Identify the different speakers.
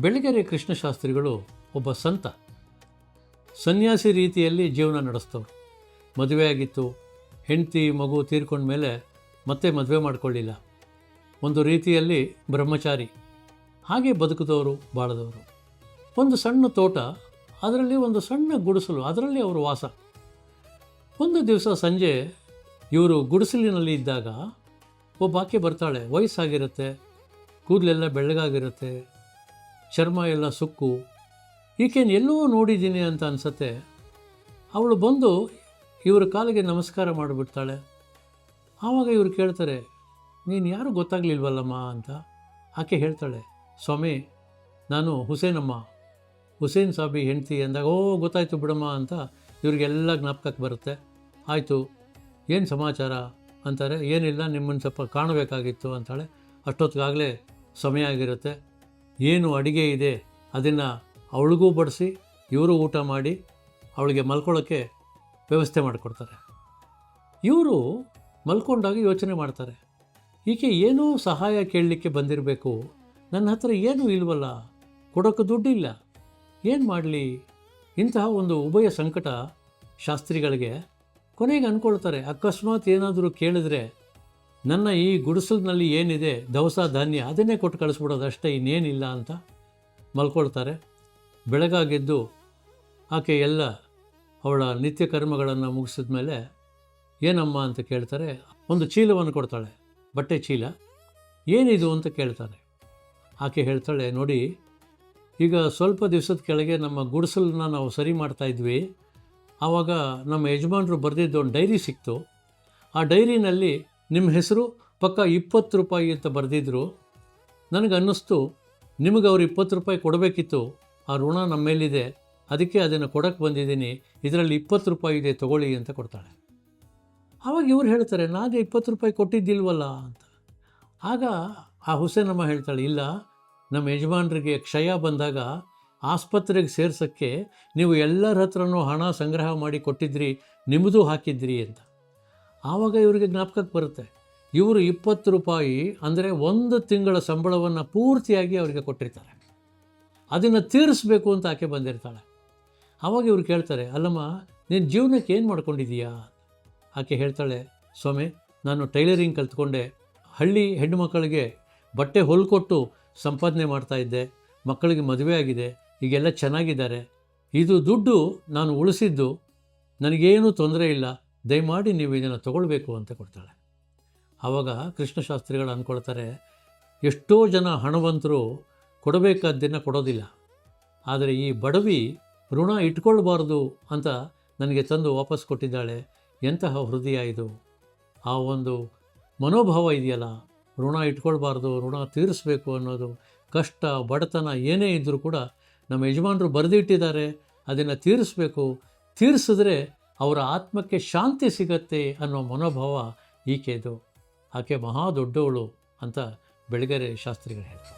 Speaker 1: ಬೆಳಗೆರೆ ಕೃಷ್ಣಶಾಸ್ತ್ರಿಗಳು ಒಬ್ಬ ಸಂತ. ಸನ್ಯಾಸಿ ರೀತಿಯಲ್ಲಿ ಜೀವನ ನಡೆಸ್ತವ್ರು ಮದುವೆ ಆಗಿತ್ತು. ಹೆಂಡತಿ, ಮಗು ತೀರ್ಕೊಂಡ ಮೇಲೆ ಮತ್ತೆ ಮದುವೆ ಮಾಡಿಕೊಳ್ಳಿಲ್ಲ. ಒಂದು ರೀತಿಯಲ್ಲಿ ಬ್ರಹ್ಮಚಾರಿ. ಹಾಗೆ ಬದುಕಿದವರು ಬಾಳದವರು. ಒಂದು ಸಣ್ಣ ತೋಟ, ಅದರಲ್ಲಿ ಒಂದು ಸಣ್ಣ ಗುಡಿಸಲು, ಅದರಲ್ಲಿ ಅವರು ವಾಸ. ಒಂದು ದಿವಸ ಸಂಜೆ ಇವರು ಗುಡಿಸಲಿನಲ್ಲಿ ಇದ್ದಾಗ ಒಬ್ಬ ಆಕೆ ಬರ್ತಾಳೆ. ವಯಸ್ಸಾಗಿರುತ್ತೆ, ಕೂದಲೆಲ್ಲ ಬೆಳ್ಳಗಾಗಿರುತ್ತೆ ಚರ್ಮ ಎಲ್ಲ ಸುಕ್ಕು, ಈಕೆನ ಎಲ್ಲೋ ನೋಡಿದ್ದೀನಿ ಅಂತ ಅನಿಸತ್ತೆ. ಅವಳು ಬಂದು ಇವ್ರ ಕಾಲಿಗೆ ನಮಸ್ಕಾರ ಮಾಡಿಬಿಡ್ತಾಳೆ. ಆವಾಗ ಇವರು ಕೇಳ್ತಾರೆ, ನೀನು ಯಾರು ಗೊತ್ತಾಗಲಿಲ್ವಲ್ಲಮ್ಮ ಅಂತ. ಆಕೆ ಹೇಳ್ತಾಳೆ, ಸ್ವಾಮಿ, ನಾನು ಹುಸೇನಮ್ಮ. ಹುಸೇನ್ ಸಾಬಿ ಹೆಂಡ್ತಿ ಅಂದಾಗ ಓ, ಗೊತ್ತಾಯ್ತು ಬಿಡಮ್ಮ ಅಂತ ಇವ್ರಿಗೆಲ್ಲ ಜ್ಞಾಪಕಕ್ಕೆ ಬರುತ್ತೆ. ಆಯಿತು, ಏನು ಸಮಾಚಾರ? ಅಂತಾರೆ, ಏನಿಲ್ಲ, ನಿಮ್ಮನ್ನು ಸ್ವಲ್ಪ ಕಾಣಬೇಕಾಗಿತ್ತು ಅಂತಾಳೆ. ಅಷ್ಟೊತ್ತಿಗಾಗಲೇ ಸಮಯ ಆಗಿರುತ್ತೆ. ಏನು ಅಡಿಗೆ ಇದೆ ಅದನ್ನು ಅವಳಿಗೂ ಬಡಿಸಿ, ಇವರು ಊಟ ಮಾಡಿ, ಅವಳಿಗೆ ಮಲ್ಕೊಳ್ಳೋಕ್ಕೆ ವ್ಯವಸ್ಥೆ ಮಾಡಿಕೊಡ್ತಾರೆ. ಇವರು ಮಲ್ಕೊಂಡಾಗ ಯೋಚನೆ ಮಾಡ್ತಾರೆ, ಈಕೆ ಏನೂ ಸಹಾಯ ಕೇಳಲಿಕ್ಕೆ ಬಂದಿರಬೇಕು, ನನ್ನ ಹತ್ರ ಏನೂ ಇಲ್ವಲ್ಲ ಕೊಡೋಕ್ಕೆ ದುಡ್ಡಿಲ್ಲ, ಏನು ಮಾಡಲಿ? ಇಂತಹ ಒಂದು ಉಭಯ ಸಂಕಟ ಶಾಸ್ತ್ರಿಗಳಿಗೆ ಕೊನೆಗೆ ಅಂದ್ಕೊಳ್ತಾರೆ. ಅಕಸ್ಮಾತ್ ಏನಾದರೂ ಕೇಳಿದ್ರೆ ನನ್ನ ಈ ಗುಡಿಸಲಿನಲ್ಲಿ ಏನಿದೆ, ದವಸ ಧಾನ್ಯ ಅದನ್ನೇ ಕೊಟ್ಟು ಕಳಿಸ್ಬಿಡೋದು ಅಷ್ಟೇ, ಇನ್ನೇನಿಲ್ಲ ಅಂತ ಮಲ್ಕೊಳ್ತಾರೆ. ಬೆಳಗಾಗೆದ್ದು ಆಕೆ ಎಲ್ಲ ಅವಳ ನಿತ್ಯ ಕರ್ಮಗಳನ್ನು ಮುಗಿಸಿದ ಮೇಲೆ ಏನಮ್ಮ ಅಂತ ಕೇಳ್ತಾರೆ, ಒಂದು ಚೀಲವನ್ನು ಕೊಡ್ತಾಳೆ, ಬಟ್ಟೆ ಚೀಲ. ಏನಿದು ಅಂತ ಕೇಳ್ತಾರೆ ಆಕೆ ಹೇಳ್ತಾಳೆ, ನೋಡಿ, ಈಗ ಸ್ವಲ್ಪ ದಿವಸದ ಕೆಳಗೆ ನಮ್ಮ ಗುಡಿಸಲನ್ನ ನಾವು ಸರಿ ಮಾಡ್ತಾ ಇದ್ವಿ. ಆವಾಗ ನಮ್ಮ ಯಜಮಾನರು ಬರೆದಿದ್ದ ಒಂದು ಡೈರಿ ಸಿಕ್ತು. ಆ ಡೈರಿನಲ್ಲಿ ನಿಮ್ಮ ಹೆಸರು? ಪಕ್ಕ ಇಪ್ಪತ್ತು ರೂಪಾಯಿ ಅಂತ ಬರೆದಿದ್ರು. ನನಗೆ ಅನ್ನಿಸ್ತು, ನಿಮಗೆ ಅವ್ರು ಇಪ್ಪತ್ತು ರೂಪಾಯಿ ಕೊಡಬೇಕಿತ್ತು. ಆ ಋಣ ನಮ್ಮ ಮೇಲಿದೆ. ಅದಕ್ಕೆ ಅದನ್ನು ಕೊಡೋಕ್ಕೆ ಬಂದಿದ್ದೀನಿ. ಇದರಲ್ಲಿ ಇಪ್ಪತ್ತು ರೂಪಾಯಿ ಇದೆ, ತಗೊಳ್ಳಿ ಅಂತ ಕೊಡ್ತಾಳೆ. ಆವಾಗ ಇವ್ರು ಹೇಳ್ತಾರೆ, ನಾನೇ ಇಪ್ಪತ್ತು ರೂಪಾಯಿ ಕೊಟ್ಟಿದ್ದಿಲ್ವಲ್ಲ ಅಂತ. ಆಗ ಆ ಹುಸೇನಮ್ಮ ಹೇಳ್ತಾಳೆ, ಇಲ್ಲ, ನಮ್ಮ ಯಜಮಾನರಿಗೆ ಕ್ಷಯ ಬಂದಾಗ ಆಸ್ಪತ್ರೆಗೆ ಸೇರ್ಸೋಕ್ಕೆ ನೀವು ಎಲ್ಲರ ಹತ್ರನೂ ಹಣ ಸಂಗ್ರಹ ಮಾಡಿ ಕೊಟ್ಟಿದ್ರಿ, ನಿಮ್ಮದು ಹಾಕಿದ್ರಿ ಅಂತ. ಆವಾಗ ಇವರಿಗೆ ಜ್ಞಾಪಕಕ್ಕೆ ಬರುತ್ತೆ. ಇವರು ಇಪ್ಪತ್ತು ರೂಪಾಯಿ ಅಂದರೆ ಒಂದು ತಿಂಗಳ ಸಂಬಳವನ್ನು ಪೂರ್ತಿಯಾಗಿ ಅವರಿಗೆ ಕೊಟ್ಟಿರ್ತಾರೆ. ಅದನ್ನು ತೀರಿಸಬೇಕು ಅಂತ ಆಕೆ ಬಂದಿರ್ತಾಳೆ. ಆವಾಗ ಇವ್ರು ಕೇಳ್ತಾರೆ, ಅಲ್ಲಮ್ಮ ನಿನ್ನ ಜೀವನಕ್ಕೆ ಏನು ಮಾಡ್ಕೊಂಡಿದ್ದೀಯಾ ಆಕೆ ಹೇಳ್ತಾಳೆ, ಸ್ವಾಮಿ, ನಾನು ಟೈಲರಿಂಗ್ ಕಲ್ತ್ಕೊಂಡೆ. ಹಳ್ಳಿ ಹೆಣ್ಣುಮಕ್ಕಳಿಗೆ ಬಟ್ಟೆ ಹೊಲ್ಕೊಟ್ಟು ಸಂಪಾದನೆ ಮಾಡ್ತಾ ಇದ್ದೆ. ಮಕ್ಕಳಿಗೆ ಮದುವೆ ಆಗಿದೆ. ಈಗೆಲ್ಲ ಚೆನ್ನಾಗಿದ್ದಾರೆ. ಇದು ದುಡ್ಡು ನಾನು ಉಳಿಸಿದ್ದು. ನನಗೇನೂ ತೊಂದರೆ ಇಲ್ಲ. ದಯಮಾಡಿ ನೀವು ಇದನ್ನು ತಗೊಳ್ಬೇಕು ಅಂತ ಕೊಡ್ತಾಳೆ. ಆವಾಗ ಕೃಷ್ಣಶಾಸ್ತ್ರಿಗಳು ಅಂದ್ಕೊಳ್ತಾರೆ, ಎಷ್ಟೋ ಜನ ಹಣವಂತರು ಕೊಡಬೇಕಾದ್ದನ್ನು ಕೊಡೋದಿಲ್ಲ. ಆದರೆ ಈ ಬಡವಿ ಋಣ ಇಟ್ಕೊಳ್ಬಾರ್ದು ಅಂತ ನನಗೆ ತಂದು ವಾಪಸ್ ಕೊಟ್ಟಿದ್ದಾಳೆ. ಎಂತಹ ಹೃದಯ ಇದು. ಆ ಒಂದು ಮನೋಭಾವ ಇದೆಯಲ್ಲ, ಋಣ ಇಟ್ಕೊಳ್ಬಾರ್ದು, ಋಣ ತೀರಿಸಬೇಕು ಅನ್ನೋದು ಕಷ್ಟ, ಬಡತನ ಏನೇ ಇದ್ದರೂ ಕೂಡ ನಮ್ಮ ಯಜಮಾನರು ಬರೆದಿಟ್ಟಿದ್ದಾರೆ, ಅದನ್ನು ತೀರಿಸಬೇಕು. ತೀರಿಸಿದ್ರೆ ಅವರ ಆತ್ಮಕ್ಕೆ ಶಾಂತಿ ಸಿಗತ್ತೆ ಅನ್ನೋ ಮನೋಭಾವ ಈಕೆದು. ಆಕೆ ಮಹಾ ದೊಡ್ಡವಳು ಅಂತ ಬೆಳಗೆರೆ ಶಾಸ್ತ್ರಿಗಳು ಹೇಳ್ತಾರೆ.